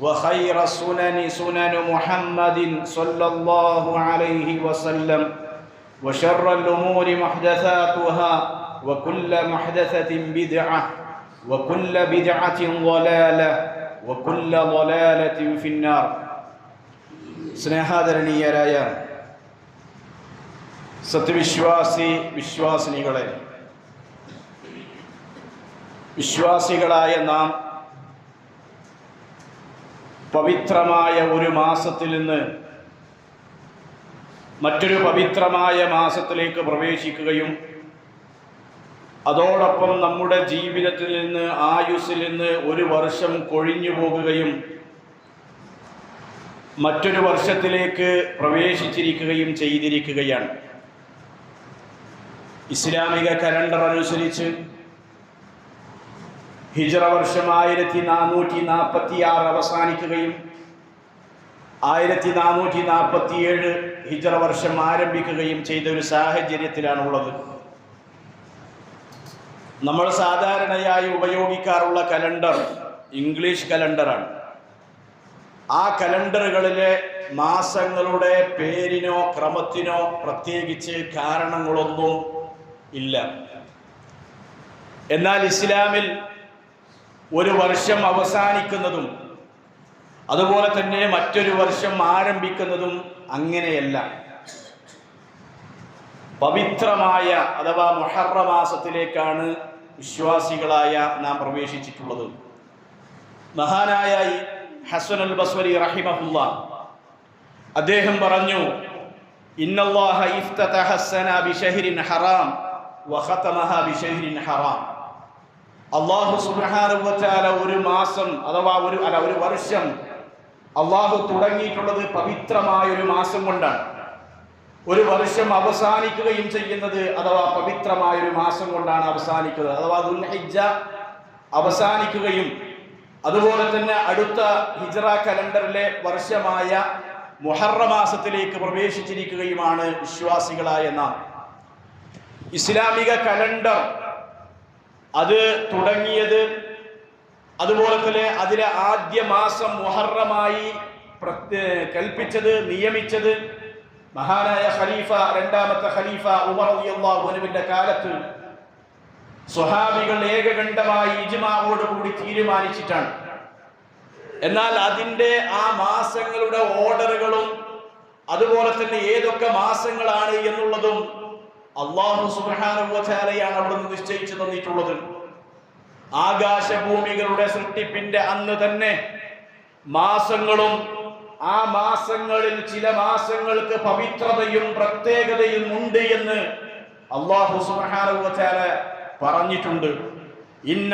وخير السنن سنن محمد صلى الله عليه وسلم وشر الأمور محدثاتها وكل محدثة بدعة وكل بدعة ضلالة وكل ضلالة في النار സ്നേഹാദരണീയരായ സത്യവിശ്വാസി വിശ്വാസിനികളെ വിശ്വാസികളായ നാം പവിത്രമായ ഒരു മാസത്തിൽ നിന്ന് മറ്റൊരു പവിത്രമായ മാസത്തിലേക്ക് പ്രവേശിക്കുകയും അതോടൊപ്പം നമ്മുടെ ജീവിതത്തിൽ നിന്ന് ആയുസ്സിൽ നിന്ന് ഒരു വർഷം കൊഴിഞ്ഞു പോകുകയും മറ്റൊരു വർഷത്തിലേക്ക് പ്രവേശിച്ചിരിക്കുകയും ചെയ്തിരിക്കുകയാണ്. ഇസ്ലാമിക കലണ്ടർ അനുസരിച്ച് ഹിജറ വർഷം ആയിരത്തി നാനൂറ്റി നാൽപ്പത്തി ആറ് അവസാനിക്കുകയും ആയിരത്തി നാനൂറ്റി നാൽപ്പത്തി ഏഴ് ഹിജറ വർഷം ആരംഭിക്കുകയും ചെയ്ത ഒരു സാഹചര്യത്തിലാണ് ഉള്ളത് നമ്മൾ സാധാരണയായി ഉപയോഗിക്കാറുള്ള കലണ്ടർ ഇംഗ്ലീഷ് കലണ്ടറാണ്. ആ കലണ്ടറുകളിലെ മാസങ്ങളുടെ പേരിനോ ക്രമത്തിനോ പ്രത്യേകിച്ച് കാരണങ്ങളൊന്നും ഇല്ല. എന്നാൽ ഇസ്ലാമിൽ ഒരു വർഷം അവസാനിക്കുന്നതും അതുപോലെ തന്നെ മറ്റൊരു വർഷം ആരംഭിക്കുന്നതും അങ്ങനെയല്ല. പവിത്രമായ അഥവാ മൊഹറ മാസത്തിലേക്കാണ് വിശ്വാസികളായ നാം പ്രവേശിച്ചിട്ടുള്ളത്. മഹാനായ ഹസൻ അൽ ബസ്വലി റഹിമഹുല്ല അദ്ദേഹം പറഞ്ഞു ഇന്നല്ലാഹ ഇഫ്തഹ ബിഷഹരിൻ ഹറാം വഹത്തമഹ ബിഷഹരിൻ ഹറാം. അള്ളാഹു സുബ്രഹാനുവച്ചാല ഒരു മാസം അഥവാ ഒരു അല്ല ഒരു വർഷം അള്ളാഹു തുടങ്ങിയിട്ടുള്ളത് പവിത്രമായ ഒരു മാസം കൊണ്ടാണ്. ഒരു വർഷം അവസാനിക്കുകയും ചെയ്യുന്നത് അഥവാ പവിത്രമായ ഒരു മാസം കൊണ്ടാണ് അവസാനിക്കുന്നത്. അഥവാ ദുൽഹിജ അവസാനിക്കുകയും അതുപോലെ തന്നെ അടുത്ത ഹിജറ കലണ്ടറിലെ വർഷമായ മുഹറ മാസത്തിലേക്ക് പ്രവേശിച്ചിരിക്കുകയുമാണ് വിശ്വാസികളായ നാം. ഇസ്ലാമിക കലണ്ടർ അത് തുടങ്ങിയത് അതുപോലെ തന്നെ അതിലെ ആദ്യ മാസം മുഹറമായി കൽപ്പിച്ചത് നിയമിച്ചത് മഹാനായ ഖലീഫ രണ്ടാമത്തെ ഖലീഫ ഉമർ അള്ളാഹുനുവിന്റെ കാലത്ത് സ്വഹാബികൾ ഏകകണ്ഠമായി ഇജ്മാവോടുകൂടി തീരുമാനിച്ചിട്ടാണ്. എന്നാൽ അതിന്റെ ആ മാസങ്ങളുടെ ഓർഡറുകളും അതുപോലെ തന്നെ ഏതൊക്കെ മാസങ്ങളാണ് എന്നുള്ളതും അള്ളാഹു സുബാനുവചാലയാണ് അവിടുന്ന് നിശ്ചയിച്ചു തന്നിട്ടുള്ളത്. ആകാശഭൂമികളുടെ സൃഷ്ടിപ്പിന്റെ അന്ന് തന്നെ മാസങ്ങളും ആ മാസങ്ങളിൽ ചില മാസങ്ങൾക്ക് പവിത്രതയും പ്രത്യേകതയും ഉണ്ട് എന്ന് അള്ളാഹു സുബാനുവചാല പറഞ്ഞിട്ടുണ്ട്. ഇന്ന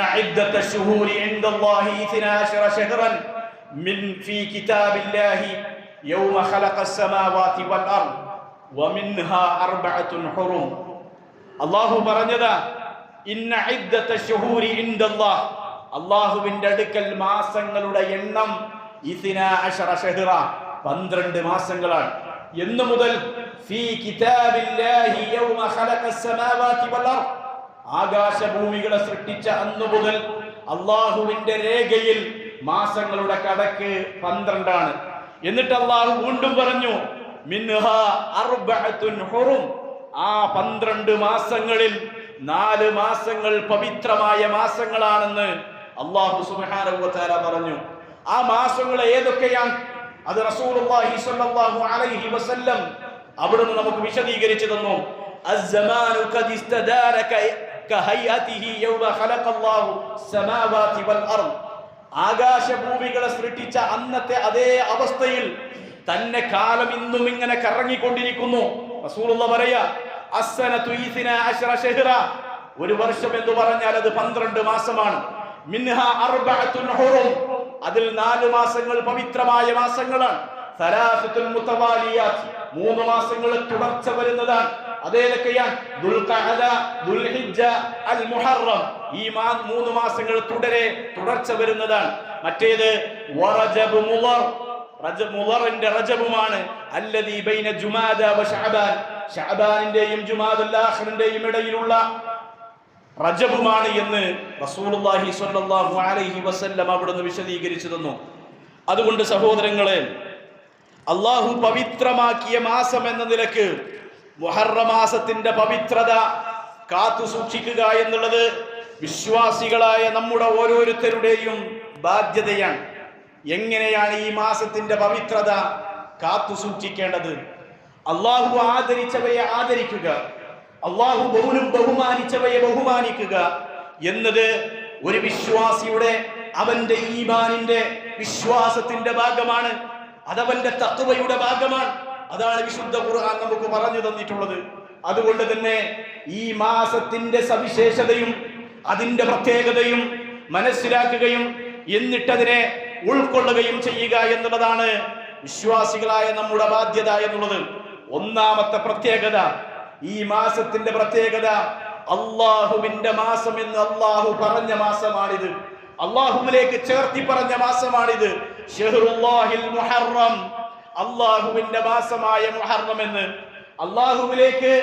ശുഹൂരി ഇൻദല്ലാഹി 12 ശഹറൻ മിൻ ഫീ കിതാബില്ലാഹി യൗമ വൽ അർദ്. അല്ലാഹു പറഞ്ഞതാ അല്ലാഹുവിന്റെ അടുക്കൽ മാസങ്ങളുടെ എണ്ണം പന്ത്രണ്ട് അശറ 12 മാസങ്ങളാണ്. എന്ന് മുതൽ ആകാശഭൂമികളെ സൃഷ്ടിച്ച അന്ന് മുതൽ അള്ളാഹുവിന്റെ രേഖയിൽ മാസങ്ങളുടെ കടക്ക് പന്ത്രണ്ടാണ്. എന്നിട്ട് അള്ളാഹു വീണ്ടും പറഞ്ഞു മിൻഹ അർബഅത്തുൻ ഹുറും ആ പന്ത്രണ്ട് മാസങ്ങളിൽ നാല് മാസങ്ങൾ പവിത്രമായ മാസങ്ങളാണെന്ന് അള്ളാഹു സുബ്ഹാനഹു വ തആല പറഞ്ഞു ആ മാസങ്ങൾ ഏതൊക്കെയാണ് അത് റസൂലുള്ളാഹി സ്വല്ലല്ലാഹു അലൈഹി വസല്ലം അവിടുന്ന് നമുക്ക് വിശദീകരിച്ചു തന്നു الزمان قد استدار ك- كهيئته يوم خلق الله السماوات والأرض ആകാശഭൂമികളെ സൃഷ്ടിച്ച അന്നത്തെ അതേ അവസ്ഥയിൽ തന്നെ കാലം ഇന്നും ഇങ്ങനെ കറങ്ങിക്കൊണ്ടിരിക്കുന്നു. റസൂലുള്ള പറയാ ഒരു വർഷം എന്ന് പറഞ്ഞാൽ അത് പന്ത്രണ്ട് മാസമാണ്. മിൻഹ അതിൽ നാല് മാസങ്ങൾ പവിത്രമായ മാസങ്ങളാണ്. മൂന്ന് മാസങ്ങൾ തുടർച്ച വരുന്നതാണ്. ഈ മൂന്ന് മാസങ്ങൾ തുടരെ തുടർച്ച വരുന്നതാണ്. മറ്റേത് മുളറിന്റെ റജബുമാണ് അല്ലദീ ബൈന ജുമാദ വ ശഅബാൻ ശഅബാനിന്റെയും ജുമാദുൽ ആഖിറിന്റെയും ഇടയിലുള്ള റജബുമാണ് എന്ന് റസൂലുള്ളാഹി സ്വല്ലല്ലാഹു അലൈഹി വസല്ലം അവിടുന്ന് വിശദീകരിച്ചു തന്നു. അതുകൊണ്ട് സഹോദരങ്ങളെ അള്ളാഹു പവിത്രമാക്കിയ മാസം എന്ന നിലയ്ക്ക് മുഹറമാസത്തിന്റെ പവിത്രത കാത്തു സൂക്ഷിക്കുക എന്നുള്ളത് വിശ്വാസികളായ നമ്മുടെ ഓരോരുത്തരുടെയും ബാധ്യതയാണ്. എങ്ങനെയാണ് ഈ മാസത്തിന്റെ പവിത്രത കാത്തു സൂക്ഷിക്കേണ്ടത്? അള്ളാഹു ആദരിച്ചവയെ ആദരിക്കുക. അള്ളാഹു ബഹുലും ബഹുമാനിച്ചവയെ ബഹുമാനിക്കുക എന്നത് ഒരു വിശ്വാസിയുടെ അവന്റെ ഈമാനിന്റെ വിശ്വാസത്തിന്റെ ഭാഗമാണ്. അതവന്റെ തത്വയുടെ ഭാഗമാണ്. അതാണ് വിശുദ്ധ ഖുർആൻ നമുക്ക് പറഞ്ഞു തന്നിട്ടുള്ളത്. അതുകൊണ്ട് തന്നെ ഈ മാസത്തിന്റെ സവിശേഷതയും അതിന്റെ പ്രത്യേകതയും മനസ്സിലാക്കുകയും എന്നിട്ടതിനെ ഉൾക്കൊള്ളുകയും ചെയ്യുക എന്നുള്ളതാണ് വിശ്വാസികളായ നമ്മുടെ ബാധ്യത എന്നുള്ളത്. ഒന്നാമത്തെ പ്രത്യേകത ഈ മാസത്തിന്റെ പ്രത്യേകത അള്ളാഹുവിന്റെ മാസം എന്ന് അള്ളാഹു പറഞ്ഞ മാസമാണിത്. അള്ളാഹുവിലേക്ക് ചേർത്തി പറഞ്ഞ മാസമാണിത്. മുഹറം അള്ളാഹുവിന്റെ മാസമായ മുഹറം എന്ന് അള്ളാഹുവിലേക്ക്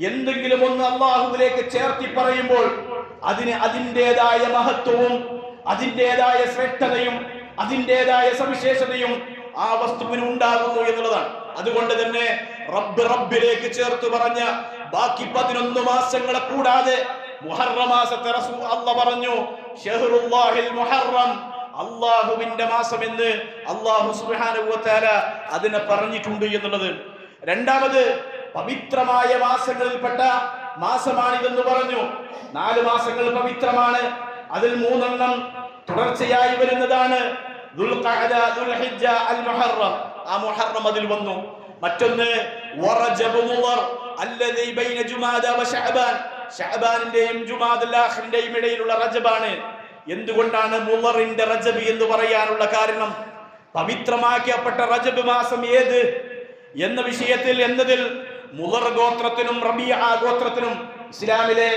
എന്തെങ്കിലും ഒന്ന് അള്ളാഹുവിലേക്ക് ചേർത്തി പറയുമ്പോൾ അതിന് അതിന്റെതായ മഹത്വവും അതിന്റെതായ ശ്രേഷ്ഠതയും അതിന്റെതായ സവിശേഷതയും ആ വസ്തുവിന് ഉണ്ടാകുന്നു എന്നുള്ളതാണ്. അതുകൊണ്ട് തന്നെ റബ്ബ് റബ്ബിലേക്ക് ചേർത്ത് പറഞ്ഞ ബാക്കി പതിനൊന്ന് മാസങ്ങളെ കൂടാതെ മുഹറമാസത്തെ അല്ല പറഞ്ഞു മുഹറം. അള്ളാഹുവിന്റെ മാസം എന്ന് അള്ളാഹു തആല അതിനെ പറഞ്ഞിട്ടുണ്ട് എന്നുള്ളത്. രണ്ടാമത് പവിത്രമായ മാസങ്ങളിൽപ്പെട്ട മാസമാണിതെന്ന് പറഞ്ഞു. നാല് മാസങ്ങൾ പവിത്രമാണ്. അതിൽ മൂന്നെണ്ണം തുടർച്ചയായി വരുന്നതാണ്. ആ മുഹറം അതിൽ വന്നു. മറ്റൊന്ന് വറജബ് മുളർ അല്ലദീ ബൈന ജുമാദ വ ശഅബാൻ. ശഅബാനിന്റെയും ജുമാദുൽ ആഖിറിന്റെയും ഇടയിലുള്ള റജബാണ്. എന്തുകൊണ്ടാണ് മുളറിന്റെ റജബ് എന്ന് പറയാനുള്ള കാരണം? പവിത്രമാക്കിയപ്പെട്ട റജബ് മാസം ഏത്? എന്ന വിഷയത്തിൽ എന്നതിൽ മുളർ ഗോത്രത്തിനും റബിയ ഗോത്രത്തിനും ഇസ്ലാമിലെ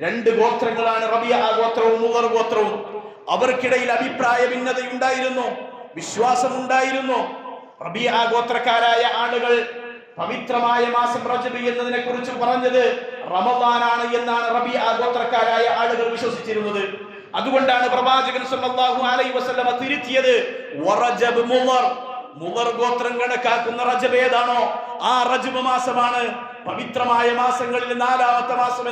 രണ്ട് ഗോത്രങ്ങളാണ് റബിയ ഗോത്രവും മുളർ ഗോത്രവും. അവർക്കിടയിൽ അഭിപ്രായ ഭിന്നതയുണ്ടായിരുന്നു വിശ്വാസമുണ്ടായിരുന്നു. റബി ഗോത്രക്കാരായ ആളുകൾ പവിത്രമായ മാസം റജബ് എന്നതിനെ കുറിച്ച് പറഞ്ഞത് റമദാനാണ് എന്നാണ് റബി ഗോത്രക്കാരായ ആളുകൾ വിശ്വസിച്ചിരുന്നത്. അതുകൊണ്ടാണ് പ്രവാചകൻ സല്ലല്ലാഹു അലൈഹി വസല്ലമ തിരുത്തിയത് വറജബ് മുമർ മുമർ ഗോത്രം കണക്കാക്കുന്ന റജബ് ഏതാണോ? ആ റജബ് മാസമാണ് പവിത്രമായ മാസങ്ങളിൽ നാലാമത്തെ മാസം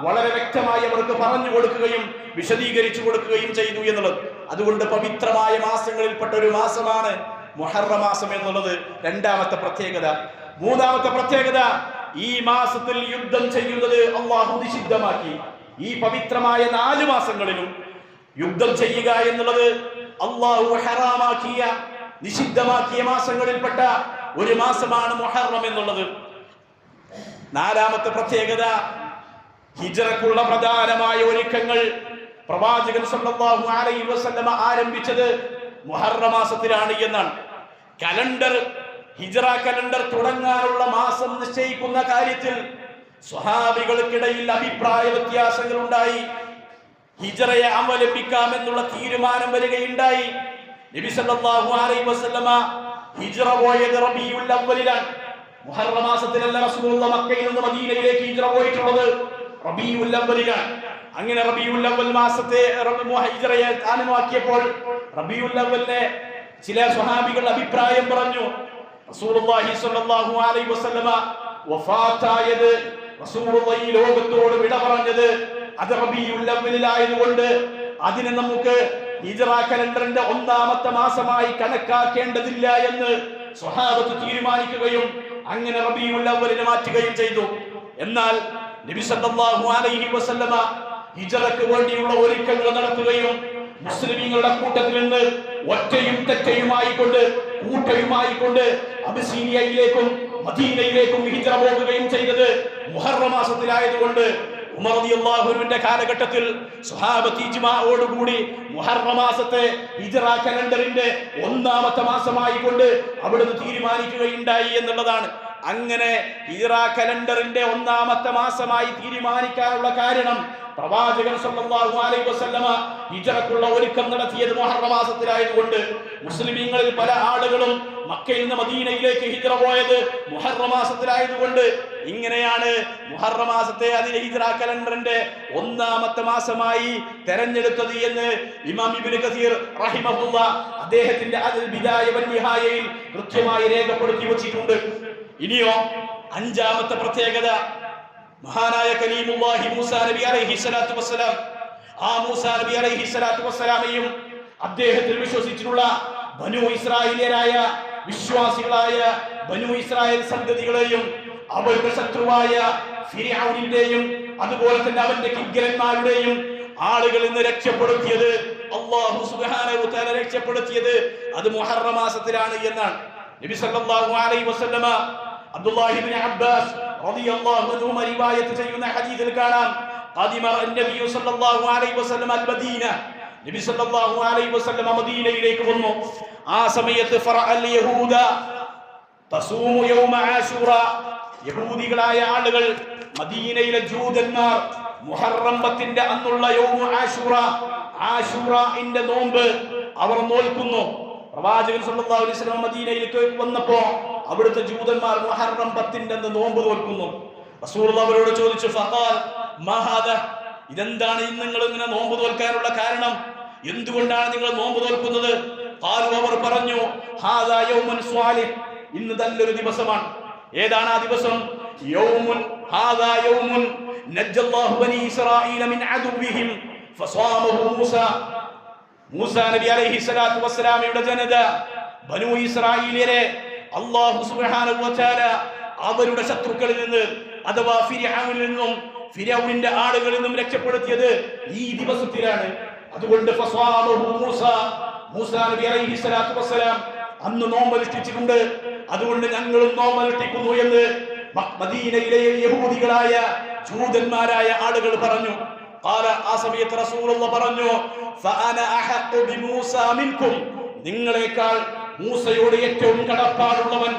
വളരെ വ്യക്തമായി അവർക്ക് പറഞ്ഞു കൊടുക്കുകയും വിശദീകരിച്ചു കൊടുക്കുകയും ചെയ്തു എന്നുള്ളത്. അതുകൊണ്ട് പവിത്രമായ മാസങ്ങളിൽപ്പെട്ട ഒരു മാസമാണ് മുഹറ മാസം എന്നുള്ളത് രണ്ടാമത്തെ പ്രത്യേകത. മൂന്നാമത്തെ പ്രത്യേകത ഈ മാസത്തിൽ യുദ്ധം ചെയ്യുന്നത് അള്ളാഹു നിഷിദ്ധമാക്കി. ഈ പവിത്രമായ നാല് മാസങ്ങളിലും യുദ്ധം ചെയ്യുക എന്നുള്ളത് അള്ളാഹു ഹറാമാക്കിയ നിഷിദ്ധമാക്കിയ മാസങ്ങളിൽപ്പെട്ട ഒരു മാസമാണ് മുഹറം എന്നുള്ളത്. നാലാമത്തെ പ്രത്യേകത ഹിജറക്കുള്ള പ്രധാനമായ ഒരുക്കങ്ങൾ പ്രവാചകൻ സല്ലല്ലാഹു അലൈഹി വസല്ലമ ആരംഭിച്ചത് മുഹറ മാസത്തിലാണ് എന്നാണ്. കലണ്ടർ ഹിജറ കലണ്ടർ തുടങ്ങാനുള്ള മാസം നിശ്ചയിക്കുന്ന കാര്യത്തിൽ സ്വഹാബികൾക്കിടയിൽ അഭിപ്രായ വ്യത്യാസങ്ങൾ ഉണ്ടായി ഹിജറയെ അവലംബിക്കാമെന്നുള്ള തീരുമാനം വരികയുണ്ടായി. നബി സല്ലല്ലാഹു അലൈഹി വസല്ലമ ഹിജറ പോയത് റബീഉൽ മുഹറ മാസത്തിലല്ല റസൂലുള്ള മക്കയിൽ നിന്ന് മദീനയിലേക്ക് ഹിജ്റ പോയിട്ടുള്ളത്. റബീഉൽ അവ്വലിലാണ് അങ്ങനെ റബീഉൽ അവ്വൽ മാസത്തെ ഹിജ്റയെ സ്ഥാനമാക്കിയപ്പോൾ റബീഉൽ അവ്വലിനെ ചില സ്വഹാബികൾ അഭിപ്രായം പറഞ്ഞു. റസൂലുള്ളാഹി സ്വല്ലല്ലാഹു അലൈഹി വസല്ലമ വഫാത്തായത്. റസൂലുള്ള ഈ ലോകത്തോട് വിട പറഞ്ഞത് അത് റബീഉൽ അവ്വലിലായതുകൊണ്ട് അതിനെ നമുക്ക് ഹിജ്റ കലണ്ടറിന്റെ ഒന്നാമത്തെ മാസമായി കണക്കാക്കേണ്ടതില്ല എന്ന് സ്വഹാബത്ത് തീരുമാനിക്കുകയും അങ്ങനെ റബീഉൽ മാറ്റുകയും ചെയ്തു. എന്നാൽ നബി സല്ലല്ലാഹു അലൈഹി വസല്ലമ ഹിജ്റക്ക് വേണ്ടിയുള്ള ഒരുക്കങ്ങൾ നടത്തുകയും മുസ്ലിമീങ്ങളുടെ കൂട്ടത്തിൽ നിന്ന് ഒറ്റയും തെറ്റയുമായി കൊണ്ട് കൂട്ടയുമായി കൊണ്ട് അബിസീനിയയിലേക്കും മദീനയിലേക്കും ഹിജറ പോകുകയും ചെയ്തത് മുഹറ മാസത്തിലായതുകൊണ്ട് ഉമർ റളിയല്ലാഹുവിന്റെ കാലഘട്ടത്തിൽ സ്വഹാബത്ത് ഇജ്മാഅോടുകൂടി മുഹറ മാസത്തെ ഹിജ്റ കലണ്ടറിന്റെ ഒന്നാമത്തെ മാസമായി കൊണ്ട് അവിടുന്ന് തീരുമാനിക്കുകയുണ്ടായി എന്നുള്ളതാണ്. അങ്ങനെ ഹിജ്റ കലണ്ടറിന്റെ ഒന്നാമത്തെ മാസമായി തീരുമാനിക്കാനുള്ള കാരണം പ്രവാചകൻ സല്ലല്ലാഹു അലൈഹി വസല്ലമ ഹിജ്റക്കുള്ള ഒരുക്കം നടത്തിയത് മുഹറ മാസത്തിലായതുകൊണ്ട് മുസ്ലിമീങ്ങളിൽ പല ആളുകളും മക്കയിൽ നിന്ന് മദീനയിലേക്ക് ഹിജറ പോയത് മുഹറ മാസത്തിലായതുകൊണ്ട് ഇങ്ങനെയാണ് മുഹറ മാസത്തെ അതിലെ ഹിജറ കലണ്ടറിന്റെ ഒന്നാമത്തെ മാസമായി തെരഞ്ഞെടുത്തത് എന്ന് ഇമാം ഇബ്നു കസീർ റഹിമഹുല്ല അദ്ദേഹത്തിന്റെ അതിൽ ബിദായ വൻ നിഹായയിൽ കൃത്യമായി രേഖപ്പെടുത്തി വച്ചിട്ടുണ്ട്. ഇനിയോ അഞ്ചാമത്തെ പ്രത്യേകത മഹാനായ കലീമുല്ലാഹി മൂസ നബി അലൈഹി സ്വലാത്തു വസ്സലാം. ആ മൂസ നബി അലൈഹി സ്വലാത്തു വസ്സലാമയും അദ്ദേഹത്തിൽ വിശ്വസിച്ചിട്ടുള്ള ബനു ഇസ്രായേലിയരായ വിശ്വാസികളായ ബനു ഇസ്രായേൽ സന്തതികളെയും അവരുടെ ശത്രുവായ ഫിരിയാവിന്റെയും അതുപോലെ തന്നെ അവന്റെ കിങ്കരന്മാരുടെയും ആളുകൾ ഇന്ന് രക്ഷപ്പെടുത്തിയത് അള്ളാഹു തആല രക്ഷപ്പെടുത്തിയത് അത് മുഹറ മാസത്തിലാണ് എന്നാണ്. നബി സല്ലല്ലാഹു അലൈഹി വസല്ലമ അബ്ദുല്ലാഹി ഇബ്നു അബ്ബാസ് ചെയ്യുന്ന ഹദീസിൽ കാണാം. നബി സല്ലല്ലാഹു അലൈഹി വസല്ലം മദീനയിലേക്ക് വന്നു. ആ സമയത്ത് ഫറഅൽ യഹൂദ തസൂമു യൗമ ആശൂറ. യഹൂദികളായ ആളുകൾ മദീനയിലെ ജൂതന്മാർ മുഹറം പത്തിന്റെ അന്നുള്ള യൗമ ആശൂറ. ആശൂറന്റെ നോമ്പ് അവർ നോൽക്കുന്നു. പ്രവാചകൻ സല്ലല്ലാഹു അലൈഹി വസല്ലം മദീനയിലേക്ക് വന്നപ്പോ അവിടുത്തെ ജൂതന്മാർ മുഹറം പത്തിന്റെ നോമ്പ് തോൽക്കുന്നു. റസൂൽ അവരോട് ചോദിച്ചു മഹാദ ഇതെന്താണ് ഇന്ന് നിങ്ങൾ ഇങ്ങനെ നോമ്പ് തോൽക്കാനുള്ള കാരണം? എന്തുകൊണ്ടാണ് നിങ്ങൾ നോമ്പ് തോൽക്കുന്നത്? അവർ പറഞ്ഞു ഇന്ന് നല്ലൊരു ദിവസമാണ്. ഏതാണ് ആ ദിവസം? യൗമുൻ ഹാദാ യൗമുൻ ബനി മിൻ മൂസ നബി അലൈഹി സ്വലാത്തു വസ്സലാമയുടെ ജനത ബനു ഇസ്രായേലിയരെ അല്ലാഹു സുബ്ഹാനഹു വതആല അവരുടെ ശത്രുക്കളിൽ നിന്ന് അഥവാ ഫിർഔനിൽ നിന്നും ഫിർഔനിന്റെ ആളുകളിൽ നിന്നും രക്ഷപ്പെടുത്തിയത് ഈ ദിവസത്തിലാണ്. അതുകൊണ്ട് മൂസ മൂസ നബി അലൈഹി സ്വലാത്തു വസ്സലാം അന്ന് നോമ്പനുഷ്ഠിച്ചിട്ടുണ്ട്. അതുകൊണ്ട് ഞങ്ങളും നോമ്പനുഷ്ഠിക്കുന്നു എന്ന് മദീനയിലെ യഹൂദികളായ ജൂതന്മാരായ ആളുകൾ പറഞ്ഞു. قال ആ സമയത്ത് റസൂലുള്ള പറഞ്ഞു فانا احق بموسى منكم നിങ്ങളെക്കാൾ മൂസയോട് ഏറ്റവും കടപ്പാടുള്ളവൻ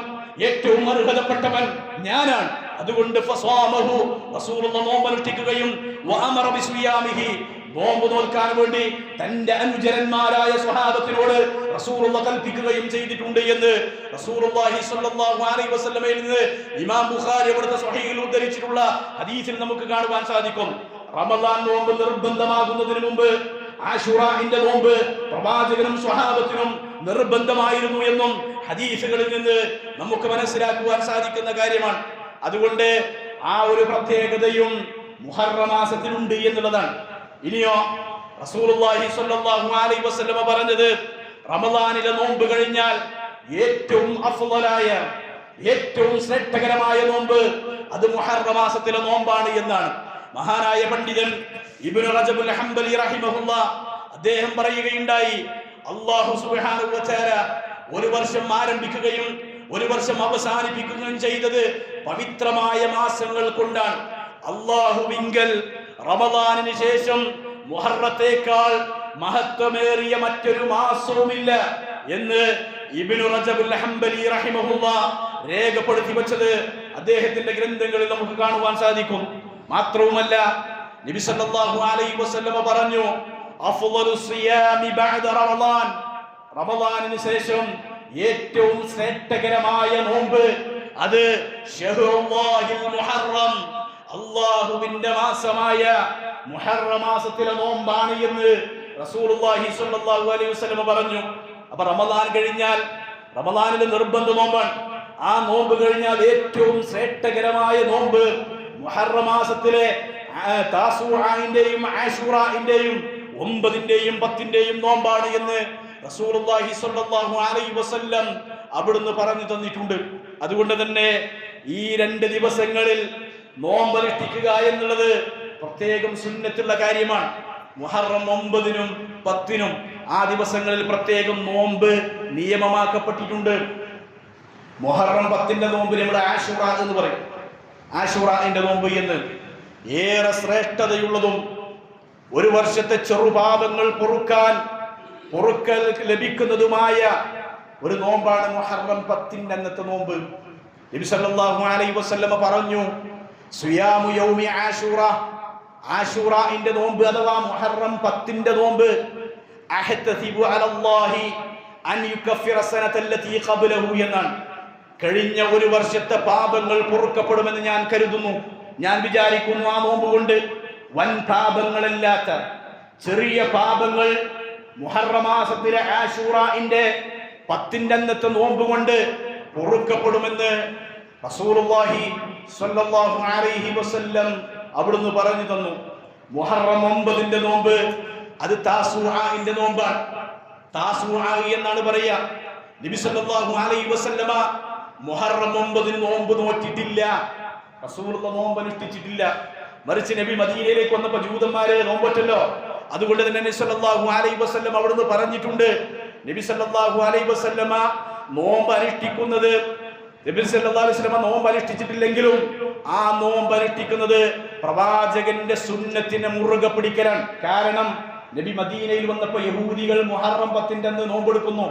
ഏറ്റവും അർഹതപ്പെട്ടവൻ ഞാനാണ് അതുകൊണ്ട് ഫസ്വാമഹു റസൂലുള്ള നോമ്പനുഷ്ഠിക്കുകയും വഅമറ ബിസ്വിയാമിഹി നോമ്പ് നോൽക്കാൻ വേണ്ടി തന്റെ അനുചരന്മാരായ സ്വഹാബത്തിനോട് റസൂലുള്ള കൽപ്പിക്കുകയും ചെയ്തിട്ടുണ്ട് എന്ന് റസൂലുള്ളാഹി സ്വല്ലല്ലാഹു അലൈഹി വസല്ലമയിൽ നിന്ന് ഇമാം ബുഖാരി അവിടുത്തെ സ്വഹീഹിൽ ഉദ്ധരിച്ചിട്ടുള്ള ഹദീസിൽ നമുക്ക് കാണുവാൻ സാധിക്കും റമദാൻ നോമ്പ് നിർബന്ധമാകുന്നതിന് മുമ്പ് ആഷുറാന്റെ നോമ്പ് പ്രവാചകനും സ്വഹാബത്തിനും നിർബന്ധമായിരുന്നു എന്നും ഹദീസുകളിൽ നിന്ന് നമുക്ക് മനസ്സിലാക്കുവാൻ സാധിക്കുന്ന കാര്യമാണ്. അതുകൊണ്ട് ആ ഒരു പ്രത്യേകതയും മുഹർറമാസത്തിലുണ്ട് എന്നുള്ളതാണ്. ഇനിയോ റസൂലുള്ളാഹി സ്വല്ലല്ലാഹു അലൈഹി പറഞ്ഞത് റമദാനിലെ നോമ്പ് കഴിഞ്ഞാൽ ഏറ്റവും അഫ്ളലായ ഏറ്റവും ശ്രേഷ്ഠകരമായ നോമ്പ് അത് മുഹർറമാസത്തിലെ നോമ്പാണ് എന്നാണ്. മഹാനായ പണ്ഡിതൻ ഇബ്നു റജബുൽ ഹംബലി റഹിമഹുല്ല അദ്ദേഹം പറയുകയുണ്ടായി അള്ളാഹു സുബ്ഹാനഹു വ തആല ഒരു വർഷം ആരംഭിക്കുകയും ഒരു വർഷം അവസാനിപ്പിക്കുകയും ചെയ്തത് പവിത്രമായ മാസങ്ങൾ കൊണ്ടാണ്. അള്ളാഹുവിങ്കൽ റമദാനിന് ശേഷം മുഹറത്തേക്കാൾ മഹത്വമേറിയ മറ്റൊരു മാസവുമില്ല എന്ന് ഇബ്നു റജബുൽ ഹംബലി റഹിമഹുല്ല രേഖപ്പെടുത്തി വെച്ചത് അദ്ദേഹത്തിന്റെ ഗ്രന്ഥങ്ങളിൽ നമുക്ക് കാണുവാൻ സാധിക്കും. മാത്രവുമല്ല നബി സല്ലല്ലാഹു അലൈഹി വസല്ലമ പറഞ്ഞു അഫ്ളലു സിയാമി ബഅദ റമളാൻ റമളാനിന് ശേഷം ഏറ്റവും ശ്രേഷ്ഠകരമായ നോമ്പ് അത് ഷഹ്റുല്ലാഹിൽ മുഹറം അള്ളാഹുവിന്റെ മാസമായ മുഹറം മാസത്തിലെ നോമ്പാണ് എന്ന് റസൂലുള്ളാഹി സ്വല്ലല്ലാഹു അലൈഹി വസല്ലം പറഞ്ഞു. അപ്പൊ റമദാൻ കഴിഞ്ഞാൽ റമദാനിലെ നിർബന്ധ നോമ്പാണ്. ആ നോമ്പ് കഴിഞ്ഞാൽ ഏറ്റവും ശ്രേഷ്ഠകരമായ നോമ്പ് മുഹറ മാസത്തിലെ ആ, താസൂആഇന്റെയും ആശൂറാഇന്റെയും ഒമ്പതിന്റെയും പത്തിന്റെയും നോമ്പാണ് എന്ന് റസൂലുള്ളാഹി സ്വല്ലല്ലാഹു അലൈഹി വസല്ലം അവിടുന്ന് പറഞ്ഞു തന്നിട്ടുണ്ട്. അതുകൊണ്ട് തന്നെ ഈ രണ്ട് ദിവസങ്ങളിൽ നോമ്പനുഷ്ഠിക്കുക എന്നുള്ളത് പ്രത്യേകം സുന്നത്തുള്ള കാര്യമാണ്. മുഹറം ഒമ്പതിനും പത്തിനും ആ ദിവസങ്ങളിൽ പ്രത്യേകം നോമ്പ് നിയമമാക്കപ്പെട്ടിട്ടുണ്ട്. മുഹറം പത്തിന്റെ നോമ്പ് നമ്മുടെ ആഷുറ എന്ന് പറയും. ആഷുറന്റെ നോമ്പ് എന്ന് ഏറെ ശ്രേഷ്ഠതയുള്ളതും ഒരു വർഷത്തെ ചെറുപാപങ്ങൾ പൊറുക്കാൻ പൊറുക്കൽ ലഭിക്കുന്നതുമായ ഒരു നോമ്പാണ് മുഹറം പത്തിന്റെ അന്നത്തെ നോമ്പ്. പറഞ്ഞു സുയാമു യൗമി നോമ്പ് അഥവാ മുഹറം പത്തിന്റെ നോമ്പ്. അലല്ലാഹി അൻ യുക്കഫിറ സനതല്ലതി എന്നാണ്. കഴിഞ്ഞ ഒരു വർഷത്തെ പാപങ്ങൾ പൊറുക്കപ്പെടുമെന്ന് ഞാൻ കരുതുന്നു. ഞാൻ വിചാരിക്കുന്നു ആ നോമ്പ് കൊണ്ട് വൻ പാപങ്ങളല്ലാത്ത ചെറിയ പാപങ്ങൾ മുഹറമാസത്തിലെ ആഷൂറന്റെ പത്തിന്റെ അന്നത്തെ നോമ്പ് കൊണ്ട് പൊറുക്കപ്പെടുമെന്ന് അലൈഹി വസല്ലം അവിടുന്ന് പറഞ്ഞു തന്നു. മുഹറം ഒമ്പതിന്റെ നോമ്പ് അത് താസുആന്റെ നോമ്പാണ്. താസുആ എന്നാണ് പറയുക. നബി സല്ലല്ലാഹു അലൈഹി വസല്ലമ മുഹറം ഒമ്പതിന് നോമ്പ് നോറ്റിട്ടില്ല. റസൂലുള്ള നോമ്പ് അനുഷ്ഠിച്ചിട്ടില്ല. മറിച്ച് നബി മദീനയിലേക്ക് വന്നപ്പോ ജൂതന്മാരെ നോമ്പറ്റല്ലോ. അതുകൊണ്ട് തന്നെ നബി സല്ലല്ലാഹു അലൈഹി വസല്ലം അവിടുന്ന് പറഞ്ഞിട്ടുണ്ട്. നബി സല്ലല്ലാഹു അലൈഹി വസല്ലമ നോമ്പ് അനുഷ്ഠിക്കുന്നത്. നബി സല്ലല്ലാഹു അലൈഹി വസല്ലമ നോമ്പ് അനുഷ്ഠിച്ചിട്ടില്ലെങ്കിലും ആ നോമ്പ് അനുഷ്ഠിക്കുന്നത് പ്രവാചകന്റെ സുന്നത്തിനെ മുറുകെ പിടിക്കലാണ്. കാരണം നബി മദീനയിൽ വന്നപ്പോൾ യഹൂദികൾ മുഹറം പത്തിന്റെ അന്ന് നോമ്പെടുക്കുന്നു.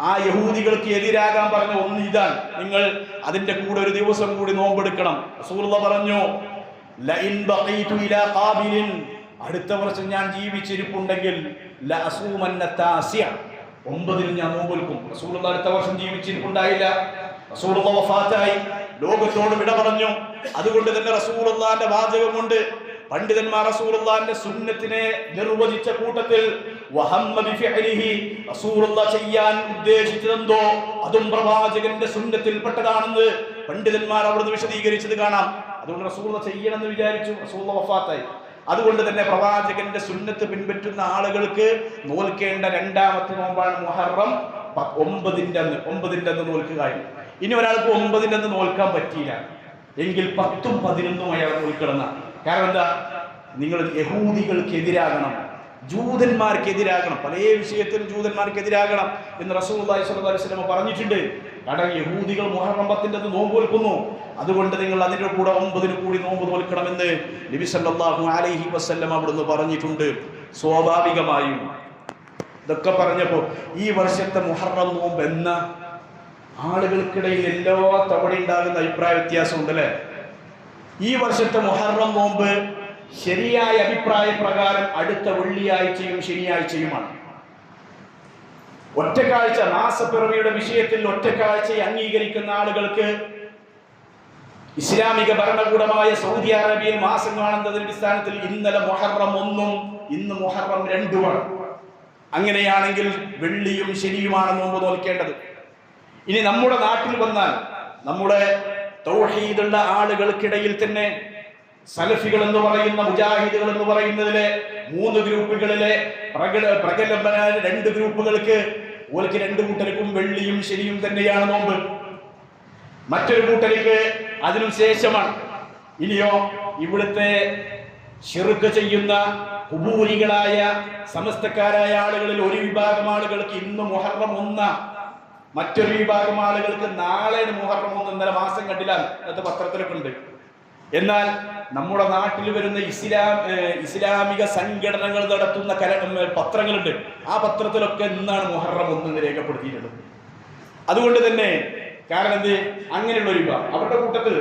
ആ യഹൂദികൾക്ക് എതിരാകാൻ പറഞ്ഞ ഒന്ന് ഇതാണ്. നിങ്ങൾ അതിന്റെ കൂടെ ഒരു ദിവസം കൂടി നോമ്പെടുക്കണം. റസൂലുള്ള പറഞ്ഞു ഇലാ അടുത്ത വർഷം ഞാൻ ജീവിച്ചിരിപ്പുണ്ടെങ്കിൽ ഒമ്പതിന് ഞാൻ നോമ്പെടുക്കും. റസൂലുള്ള അടുത്ത വർഷം ജീവിച്ചിരിപ്പുണ്ടായില്ല. റസൂലുള്ള വഫാത്തായി. ലോകത്തോട് വിട പറഞ്ഞു അതുകൊണ്ട് തന്നെ റസൂലുള്ളാന്റെ കൊണ്ട് പണ്ഡിതന്മാർ റസൂലുള്ളാഹിന്റെ സുന്നത്തിനെ നിർവചിച്ച കൂട്ടത്തിൽ ചെയ്യാൻ ഉദ്ദേശിച്ചതെന്തോ അതും പ്രവാചകന്റെ സുന്നത്തിൽപ്പെട്ടതാണെന്ന് പണ്ഡിതന്മാർ അവിടുന്ന് വിശദീകരിച്ചത് കാണാം. അതുകൊണ്ട് റസൂലുള്ള ചെയ്യണമെന്ന് വിചാരിച്ചു റസൂലുള്ള വഫാത്തായി. അതുകൊണ്ട് തന്നെ പ്രവാചകന്റെ സുന്നത്ത് പിൻപറ്റുന്ന ആളുകൾക്ക് നോൽക്കേണ്ട രണ്ടാമത്തെ നോമ്പാണ് മുഹറം. ഒമ്പതിന്റെ അന്ന് ഒമ്പതിന്റെ അന്ന് നോൽക്കുക ഇനി ഒരാൾക്ക് ഒമ്പതിന്റെ അന്ന് നോൽക്കാൻ പറ്റിയില്ല. എങ്കിൽ പത്തും പതിനൊന്നും അയാൾ നോൽക്കിടന്ന കാരണം എന്താ? നിങ്ങൾ യഹൂദികൾക്കെതിരാകണം. ജൂതന്മാർക്കെതിരാകണം. പല വിഷയത്തിലും ജൂതന്മാർക്കെതിരാകണം എന്ന് അലൈഹി വസല്ലം പറഞ്ഞിട്ടുണ്ട്. കാരണം യഹൂദികൾ മുഹറമ്പത്തിന്റെ നോമ്പ് നോൽക്കുന്നു അതുകൊണ്ട് നിങ്ങൾ അതിന്റെ കൂടെ ഒമ്പതിന് കൂടി നോമ്പ് തോൽക്കണമെന്ന് നബി സല്ലല്ലാഹു അലൈഹി വസല്ലം അവിടുന്ന് പറഞ്ഞിട്ടുണ്ട്. സ്വാഭാവികമായും. ഇതൊക്കെ പറഞ്ഞപ്പോൾ ഈ വർഷത്തെ മുഹറം നോമ്പ് എന്ന? ആളുകൾക്കിടയിൽ എല്ലാ തവണ ഉണ്ടാകുന്ന അഭിപ്രായ വ്യത്യാസം ഉണ്ടല്ലേ ഈ വർഷത്തെ മുഹറം നോമ്പ് ശരിയായ അഭിപ്രായ പ്രകാരം അടുത്ത വെള്ളിയാഴ്ചയും ശനിയാഴ്ചയുമാണ്. ഒറ്റക്കാഴ്ച മാസപ്പിറവിയുടെ വിഷയത്തിൽ ഒറ്റക്കാഴ്ചയെ അംഗീകരിക്കുന്ന ആളുകൾക്ക് ഇസ്ലാമിക ഭരണകൂടമായ സൗദി അറേബ്യയിൽ മാസം കാണുന്നതിന്റെ അടിസ്ഥാനത്തിൽ ഇന്നലെ മൊഹറം ഒന്നും ഇന്ന് മൊഹറം രണ്ടുമാണ്. അങ്ങനെയാണെങ്കിൽ വെള്ളിയും ശനിയുമാണ് നോമ്പ് നോക്കേണ്ടത് ഇനി നമ്മുടെ നാട്ടിൽ വന്നാൽ നമ്മുടെ തൗഹീദുള്ള ആളുകൾക്കിടയിൽ തന്നെ സലഫികൾ എന്ന് പറയുന്ന മുജാഹിദുകൾ എന്ന് പറയുന്നതിലെ മൂന്ന് ഗ്രൂപ്പുകളിലെ പ്രകട പ്രഗലഭനായ രണ്ട് ഗ്രൂപ്പുകൾക്ക് ഓർക്ക് രണ്ട് കൂട്ടർക്കും വെള്ളിയും ശനിയും തന്നെയാണ് നോമ്പ്. മറ്റൊരു കൂട്ടർക്ക് അതിനും ശേഷമാണ്. ഇനിയോ ഇവിടുത്തെ ഷിർക്ക് ചെയ്യുന്ന കുബൂരികളായ സമസ്തക്കാരായ ആളുകളിൽ ഒരു വിഭാഗം ആളുകൾക്ക് ഇന്ന് മുഹറം ഒന്ന മറ്റൊരു വിഭാഗം ആളുകൾക്ക് നാളെ മുഹറം ഒന്ന് ഇന്നലെ മാസം കണ്ടില്ല അത് പത്രത്തിലൊക്കെ ഉണ്ട് എന്നാൽ നമ്മുടെ നാട്ടിൽ വരുന്ന ഇസ്ലാം ഇസ്ലാമിക സംഘടനകൾ നടത്തുന്ന കല പത്രങ്ങളുണ്ട്. ആ പത്രത്തിലൊക്കെ ഇന്നാണ് മുഹറം ഒന്ന് രേഖപ്പെടുത്തിയിട്ടുള്ളത്. അതുകൊണ്ട് തന്നെ കാരണം എന്ത്? അങ്ങനെയുള്ള ഒരു വിഭാഗം. അവരുടെ കൂട്ടത്തിൽ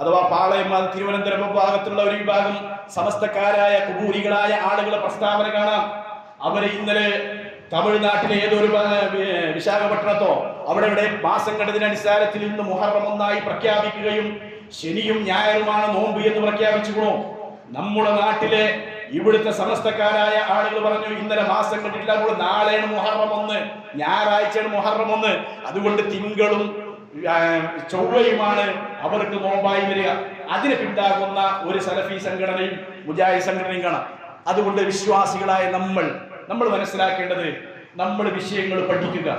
അഥവാ പാളയം തിരുവനന്തപുരം ഭാഗത്തുള്ള ഒരു വിഭാഗം സമസ്തക്കാരായ കുബൂരികളായ ആളുകളെ പ്രസ്താവന കാണാം. അവരെ ഇന്നലെ തമിഴ്നാട്ടിലെ ഏതൊരു വിശാഖപട്ടണത്തോ അവിടെ ഇവിടെ മാസം കണ്ടതിന്റെ അടിസ്ഥാനത്തിൽ ഇന്ന് മുഹറം ഒന്നായി പ്രഖ്യാപിക്കുകയും ശനിയും ഞായറുമാണ് നോമ്പ് എന്ന് പ്രഖ്യാപിച്ചുകൊള്ളൂ നമ്മുടെ നാട്ടിലെ ഇവിടുത്തെ സമസ്തക്കാരായ ആളുകൾ പറഞ്ഞു ഇന്നലെ മാസം കണ്ടിട്ടില്ല അപ്പോൾ നാളെയാണ് മുഹറം ഒന്ന് ഞായറാഴ്ചയാണ് മുഹറം ഒന്ന്. അതുകൊണ്ട് തിങ്കളും ചൊവ്വയുമാണ് അവർക്ക് നോമ്പായി വരിക. അതിന് പിന്താകുന്ന ഒരു സലഫി സംഘടനയും മുജാഹിദ് സംഘടനയും കാണാം. അതുകൊണ്ട് വിശ്വാസികളായ നമ്മൾ നമ്മൾ മനസ്സിലാക്കേണ്ടത് നമ്മൾ വിഷയങ്ങൾ പഠിക്കുക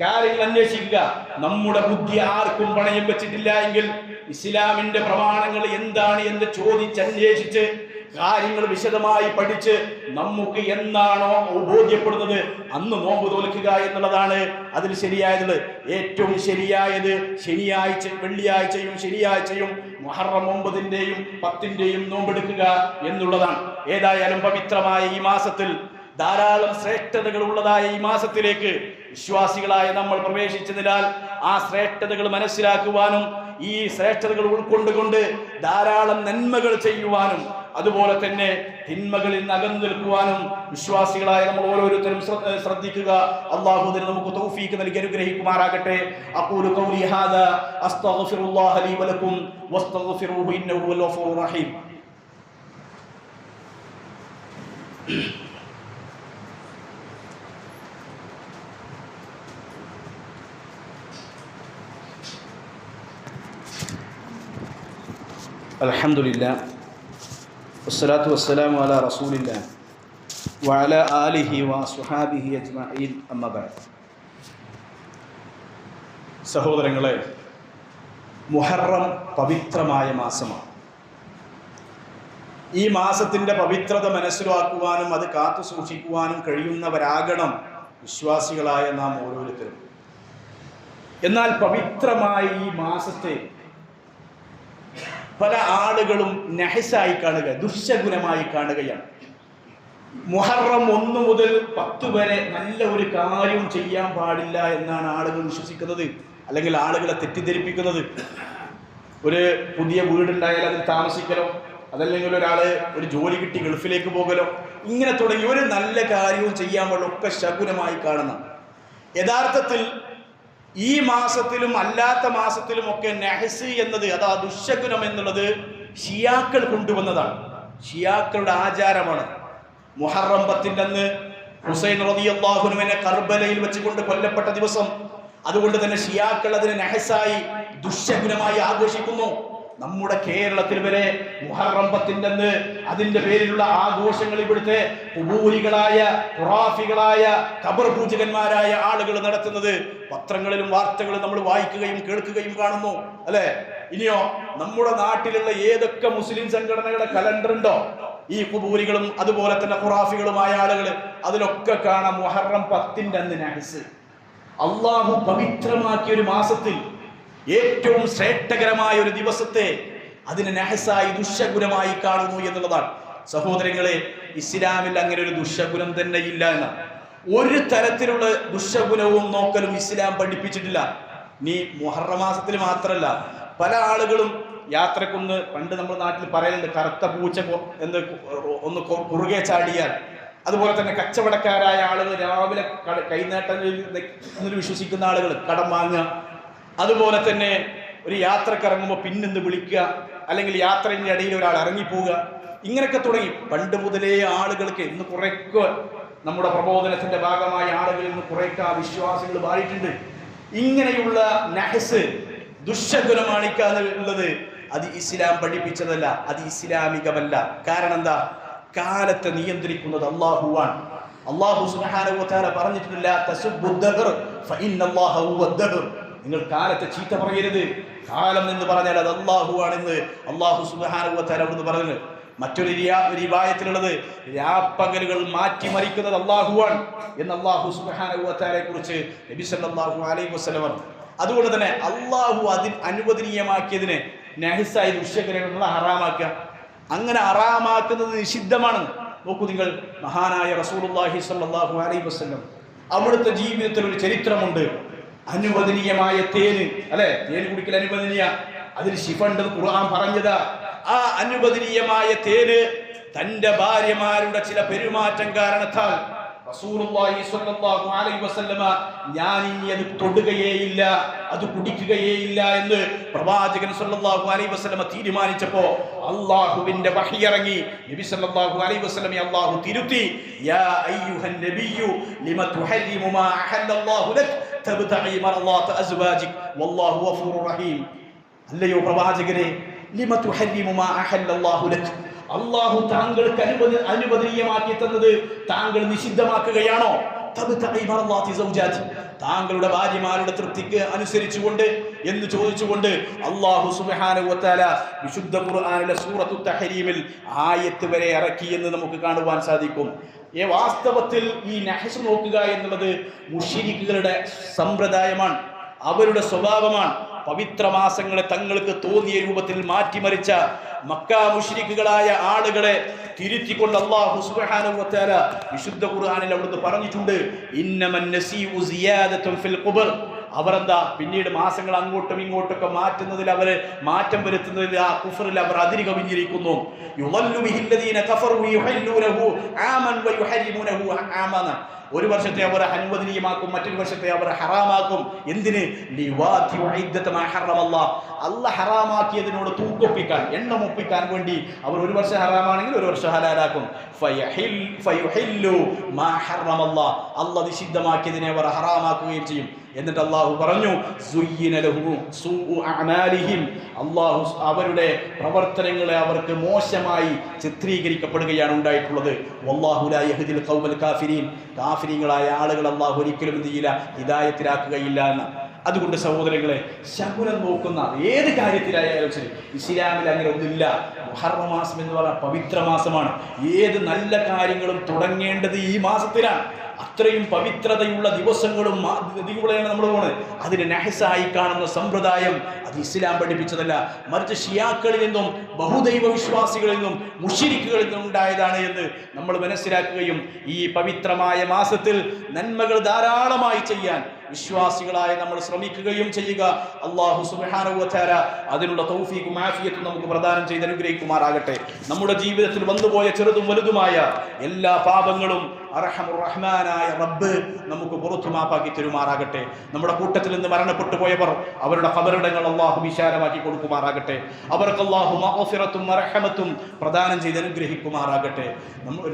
കാര്യങ്ങൾ അന്വേഷിക്കുക. നമ്മുടെ ബുദ്ധി ആർക്കും പണയം വെച്ചിട്ടില്ല എങ്കിൽ ഇസ്ലാമിന്റെ പ്രമാണങ്ങൾ എന്താണ് എന്ന് ചോദിച്ചന്വേഷിച്ച് കാര്യങ്ങൾ വിശദമായി പഠിച്ച് നമുക്ക് എന്താണോ ബോധ്യപ്പെടുന്നത് അന്ന് നോമ്പ് തോൽക്കുക എന്നുള്ളതാണ് അതിൽ ശരിയായത്. ഏറ്റവും ശരിയായത് ശനിയാഴ്ച വെള്ളിയാഴ്ചയും ശനിയാഴ്ചയും മുഹറം ഒമ്പതിന്റെയും പത്തിന്റെയും നോമ്പെടുക്കുക എന്നുള്ളതാണ്. ഏതായാലും പവിത്രമായ ഈ മാസത്തിൽ ധാരാളം ശ്രേഷ്ഠതകൾ ഉള്ളതായ ഈ മാസത്തിലേക്ക് വിശ്വാസികളായ നമ്മൾ പ്രവേശിച്ചതിനാൽ ആ ശ്രേഷ്ഠതകൾ മനസ്സിലാക്കുവാനും ഈ ശ്രേഷ്ഠതകൾ ഉൾക്കൊണ്ടുകൊണ്ട് ധാരാളം നന്മകൾ ചെയ്യുവാനും അതുപോലെ തന്നെ തിന്മകളിൽ നിന്ന് അകന്നു നിൽക്കുവാനും വിശ്വാസികളായ നമ്മൾ ഓരോരുത്തരും ശ്ര- ശ്രദ്ധിക്കുക. അള്ളാഹുദിനെ നമുക്ക് തൗഫീക്ക് നൽകി അനുഗ്രഹിക്കുമാറാകട്ടെ. അഖൂലു ഖൗലി ഹാദാ അസ്തഗ്ഫിറുല്ലാഹ ലീ വലക്കും ഇന്നഹു വൽ റഹീം. അലഹമുല്ല വസ്സലാത്തു വസ്സലാം അല റസൂലില്ല. വഅല ആലിഹി വാ സുഹാബിഹി അജ്മഈൻ. അമ്മബ സഹോദരങ്ങളെ മുഹറം പവിത്രമായ മാസമാണ്. ഈ മാസത്തിന്റെ പവിത്രത മനസ്സിലാക്കുവാനും അത് കാത്തു സൂക്ഷിക്കുവാനും കഴിയുന്നവരാകണം വിശ്വാസികളായ നാം ഓരോരുത്തരും. എന്നാൽ പവിത്രമായ ഈ മാസത്തെ പല ആളുകളും നഹസായി കാണുക ദുശഗുണമായി കാണുകയാണ്. മുഹറം ഒന്ന് മുതൽ പത്ത് വരെ നല്ല ഒരു കാര്യവും ചെയ്യാൻ പാടില്ല എന്നാണ് ആളുകൾ വിശ്വസിക്കുന്നത്. അല്ലെങ്കിൽ ആളുകളെ തെറ്റിദ്ധരിപ്പിക്കുന്നത്. ഒരു പുതിയ വീടുണ്ടായാൽ അതിൽ താമസിക്കലോ അതല്ലെങ്കിൽ ഒരാൾ ഒരു ജോലി കിട്ടി ഗൾഫിലേക്ക് പോകലോ ഇങ്ങനെ തുടങ്ങി ഒരു നല്ല കാര്യവും ചെയ്യാൻ പാടില്ല ഒക്കെ ശകുനമായി കാണുന്ന. യഥാർത്ഥത്തിൽ ഈ മാസത്തിലും അല്ലാത്ത മാസത്തിലും ഒക്കെ നെഹസ് എന്നത് അതാ ദുശകുനം എന്നുള്ളത് ഷിയാക്കൾ കൊണ്ടുവന്നതാണ്. ഷിയാക്കളുടെ ആചാരമാണ്. മുഹറം പത്തിന്റെ അന്ന് ഹുസൈൻ റബിയാഹുനുവിനെ കർബലയിൽ വെച്ചുകൊണ്ട് കൊല്ലപ്പെട്ട ദിവസം അതുകൊണ്ട് തന്നെ ഷിയാക്കൾ അതിനെ നെഹസായി ദുശകുനമായി ആഘോഷിക്കുന്നു. നമ്മുടെ കേരളത്തിൽ വരെ മുഹറം അതിന്റെ പേരിലുള്ള ആഘോഷങ്ങൾ ഇവിടുത്തെ കുബൂരികളായ ഖുറാഫികളായ കബർ പൂജകന്മാരായ ആളുകൾ നടത്തുന്നത്. പത്രങ്ങളിലും വാർത്തകളും നമ്മൾ വായിക്കുകയും കേൾക്കുകയും കാണുന്നു. അല്ലേ? ഇനിയോ നമ്മുടെ നാട്ടിലുള്ള ഏതൊക്കെ മുസ്ലിം സംഘടനകളുടെ കലണ്ടർ ഉണ്ടോ ഈ കുബൂരികളും അതുപോലെ തന്നെ ഖുറാഫികളുമായ ആളുകൾ അതിലൊക്കെ കാണാം മുഹറം പത്തിന്റെ അന്ന് നഹസ്. അള്ളാഹു പവിത്രമാക്കിയ ഒരു മാസത്തിൽ ഏറ്റവും ശ്രേഷ്ഠകരമായ ഒരു ദിവസത്തെ അതിന് നഹസായി ദുഷ്യഗുരമായി കാണുന്നു എന്നുള്ളതാണ്. സഹോദരങ്ങളെ ഇസ്ലാമിൽ അങ്ങനെ ഒരു ദുഷ്യഗുരം തന്നെ ഇല്ല എന്നാണ് ഒരു തരത്തിലുള്ള ദുഷ്യഗുനവും നോക്കലും ഇസ്ലാം പഠിപ്പിച്ചിട്ടില്ല. നീ മുഹറമാസത്തിൽ മാത്രമല്ല പല ആളുകളും യാത്രക്കൊന്ന് പണ്ട് നമ്മുടെ നാട്ടിൽ പറയുന്നുണ്ട് കറുത്ത പൂച്ച എന്ന് ഒന്ന് കുറുകെ ചാടിയാൽ. അതുപോലെ തന്നെ കച്ചവടക്കാരായ ആളുകൾ രാവിലെ കൈനേട്ടം വിശ്വസിക്കുന്ന ആളുകൾ കടം വാങ്ങുക. അതുപോലെ തന്നെ ഒരു യാത്രയ്ക്ക് ഇറങ്ങുമ്പോൾ പിന്നിന്ന് വിളിക്കുക? അല്ലെങ്കിൽ യാത്രയുടെ ഇടയിൽ ഒരാൾ ഇറങ്ങിപ്പോവുക. ഇങ്ങനെയൊക്കെ തുടങ്ങി. പണ്ട് മുതലേ ആളുകൾക്ക് ഇന്ന് കുറേക്ക് നമ്മുടെ പ്രബോധനത്തിന്റെ ഭാഗമായ ആളുകളിൽ നിന്ന് കുറേക്ക് ആ വിശ്വാസികൾ മാറിയിട്ടുണ്ട്. ഇങ്ങനെയുള്ള നഹസ് ദുശഗുണമാണിക്കാന്നുള്ളത് അത് ഇസ്ലാം പഠിപ്പിച്ചതല്ല അത് ഇസ്ലാമികമല്ല. കാരണം എന്താ? കാലത്തെ നിയന്ത്രിക്കുന്നത് അള്ളാഹുവാണ് അള്ളാഹു തആല പറഞ്ഞിട്ടില്ല നിങ്ങൾ കാലത്തെ ചീത്ത പറയരുത്. കാലം എന്ന് പറഞ്ഞാൽ അത് അള്ളാഹുവാണെന്ന് അള്ളാഹു സുബ്ഹാനഹു വ തആല എന്ന് പറഞ്ഞു മറ്റൊരു റിവായത്തിലുള്ളത് രാപ്പകലുകൾ മാറ്റിമറിക്കുന്നത് അള്ളാഹുവാണ് എന്ന് അള്ളാഹു സുബാനുവത്താരെ കുറിച്ച് നബി സല്ലല്ലാഹു അലൈഹി അതുകൊണ്ട് തന്നെ അള്ളാഹു അതിൽ അനുവദനീയമാക്കിയതിനെ നഹസായി ദുഷ്യകരങ്ങൾ ഹറാമാക്കുക. അങ്ങനെ ഹറാമാക്കുന്നത് നിഷിദ്ധമാണ്. നോക്കൂ നിങ്ങൾ മഹാനായ റസൂലുള്ളാഹി സല്ലാഹു അലൈഹി വസ്ലം അവിടുത്തെ ജീവിതത്തിൽ ഒരു ചരിത്രമുണ്ട്. അനുവദനീയമായ തേന്. അല്ലെ? തേൻ കുടിക്കൽ അനുവദനീയ. അതിന് ശിഫണ്ട് ഖുർആൻ പറഞ്ഞതാ. ആ അനുവദനീയമായ തേന് തന്റെ ഭാര്യമാരുടെ ചില പെരുമാറ്റം കാരണത്താൽ ഞാൻ ഇനി അത് തൊടുകയേയില്ല അത് കുടിക്കുകയേയില്ല എന്ന് പ്രവാചകൻ സ്വല്ലല്ലാഹു അലൈഹി വസല്ലമ തീരുമാനിച്ചപ്പോൾ അള്ളാഹുവിന്റെ വഹി ഇറങ്ങി നബി സല്ലല്ലാഹു അലൈഹി വസല്ലമയെ അള്ളാഹു തിരുത്തി യാ അയ്യുഹൻ നബിയു ലിമ തുഹരിമു മാ അഹല്ലല്ലാഹു ലക്? തബ്തഗി മർളാത അസ്വാജിക്. വല്ലാഹു ഗഫൂറുർ റഹീം. അല്ലയോ പ്രവാചകരെ ലിമ തുഹരിമു മാ അഹല്ലല്ലാഹു ലക്. അള്ളാഹു താങ്കൾക്ക് അനുവദ അനുവദനീയമാക്കി തന്നത് താങ്കൾ നിഷിദ്ധമാക്കുകയാണോ? താങ്കളുടെ ഭാര്യമാരുടെ തൃപ്തിക്ക് അനുസരിച്ചുകൊണ്ട് എന്ന് ചോദിച്ചുകൊണ്ട് അള്ളാഹു സുബ്ഹാനഹു വതആല വിശുദ്ധ ഖുർആനിലെ സൂറത്തു തഹരീമിൽ ആയത്ത് വരെ ഇറക്കി എന്ന് നമുക്ക് കാണുവാൻ സാധിക്കും. ഏ വാസ്തവത്തിൽ ഈ നഹസ് നോക്കുക എന്നുള്ളത് മുഷിരിക്കുകളുടെ സമ്പ്രദായമാണ്. അവരുടെ സ്വഭാവമാണ്. പവിത്ര മാസങ്ങളെ തങ്ങൾക്ക് തോന്നിയ രൂപത്തിൽ മാറ്റിമറിച്ച മക്ക മുഷിരിക്കുകളായ ആളുകളെ തിരുത്തിക്കൊണ്ട് അള്ളാഹു സുബ്ഹാനഹു വതആല വിശുദ്ധ ഖുർആനിൽ അവിടുന്ന് പറഞ്ഞിട്ടുണ്ട്. ഇന്നമൻ നസീഉ ഫിൽ അവരെന്താ പിന്നീട് മാസങ്ങൾ അങ്ങോട്ടും ഇങ്ങോട്ടൊക്കെ മാറ്റുന്നതിൽ അവർ മാറ്റം വരുത്തുന്നതിൽ ആ കുഫറിൽ അവർ അതിരി കവിഞ്ഞിരിക്കുന്നു. ബിഹില്ലദീന കഫറു ആമൻ ആമന. ഒരു വർഷത്തെ അവർ അനുവദനീയമാക്കും മറ്റൊരു വർഷത്തെ അവർ ഹറാമാക്കും. എന്തിന്? അല്ല ഹറാമാക്കിയതിനോട് തൂക്കൊപ്പിക്കാൻ എണ്ണം ഒപ്പിക്കാൻ വേണ്ടി അവർ ഒരു വർഷം ഹറാമാണെങ്കിൽ ഒരു വർഷം ഹലാലാക്കും. അല്ല നിഷിദ്ധമാക്കിയതിനെ അവർ ഹറാമാക്കുകയും ചെയ്യും. എന്നിട്ട് അള്ളാഹു പറഞ്ഞു അള്ളാഹു അവരുടെ പ്രവർത്തനങ്ങളെ അവർക്ക് മോശമായി ചിത്രീകരിക്കപ്പെടുകയാണ് ഉണ്ടായിട്ടുള്ളത്. കാഫിരീങ്ങളായ ആളുകൾ അള്ളാഹു ഒരിക്കലും എന്ത് ചെയ്യില്ല ഹിതായത്തിലാക്കുകയില്ല എന്ന്. അതുകൊണ്ട് സഹോദരങ്ങളെ ശകുനം നോക്കുന്ന ഏത് കാര്യത്തിലായാലും ശരി ഇസ്ലാമിൽ അങ്ങനെ ഒന്നുമില്ല. മുഹറം മാസം എന്ന് പറഞ്ഞ പവിത്ര മാസമാണ്. ഏത് നല്ല കാര്യങ്ങളും തുടങ്ങേണ്ടത് ഈ മാസത്തിലാണ്. അത്രയും പവിത്രതയുള്ള ദിവസങ്ങളും മാ- നമ്മൾ പോകുന്നത്. അതിന് നഹസായി കാണുന്ന സമ്പ്രദായം അത് ഇസ്ലാം പഠിപ്പിച്ചതല്ല. മറിച്ച് ഷിയാക്കളിൽ നിന്നും ബഹുദൈവ വിശ്വാസികളിൽ നിന്നും മുഷിരിക്കുകളിൽ നിന്നും ഉണ്ടായതാണ് എന്ന് നമ്മൾ മനസ്സിലാക്കുകയും ഈ പവിത്രമായ മാസത്തിൽ നന്മകൾ ധാരാളമായി ചെയ്യാൻ വിശ്വാസികളായ നമ്മൾ ശ്രമിക്കുകയും ചെയ്യുക. അള്ളാഹു വതആല അതിനുള്ള തൗഫീഖും ആഫിയത്തും നമുക്ക് പ്രദാനം ചെയ്ത് അനുഗ്രഹിക്കുമാറാകട്ടെ. നമ്മുടെ ജീവിതത്തിൽ വന്നുപോയ ചെറുതും വലുതുമായ എല്ലാ പാപങ്ങളും അർഹമുറഹ്മാനായ റബ്ബ് നമുക്ക് പുറത്തു മാപ്പാക്കി തരുമാറാകട്ടെ. നമ്മുടെ കൂട്ടത്തിൽ നിന്ന് മരണപ്പെട്ടു പോയവർ അവരുടെ ഖബറിടങ്ങൾ അള്ളാഹു വിശാലമാക്കി കൊടുക്കുമാറാകട്ടെ. അവർക്ക് അള്ളാഹു മഹഫിറത്തും മറഹമത്തും പ്രദാനം ചെയ്ത് അനുഗ്രഹിക്കുമാറാകട്ടെ.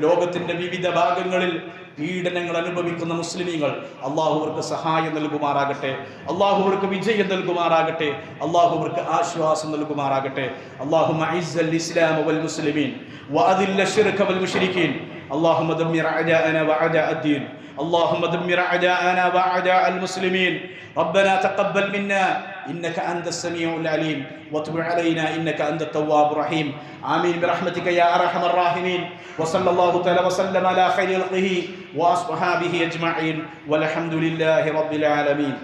ലോകത്തിന്റെ വിവിധ ഭാഗങ്ങളിൽ പീഡനങ്ങൾ അനുഭവിക്കുന്ന മുസ്ലിമീങ്ങൾ അള്ളാഹുവർക്ക് സഹായം നൽകുമാറാകട്ടെ. അള്ളാഹുവർക്ക് വിജയം നൽകുമാറാകട്ടെ. അള്ളാഹുവർക്ക് ആശ്വാസം നൽകുമാറാകട്ടെ. അള്ളാഹു ഇസ്ലാം വൽ മുസ്ലിമീൻ വഅദില്ല ശിർക വൽ മുശ്രിക്കീൻ اللهم دمر أعداءنا وأعداء الدين. اللهم دمر أعداءنا وأعداء المسلمين. ربنا تقبل منا. إنك أنت السميع العليم. وتب علينا. إنك أنت التواب الرحيم. آمين برحمتك يا أرحم الراحمين. وصلى الله تعالى وسلم على خير خلقه وأصحابه أجمعين. والحمد لله رب العالمين.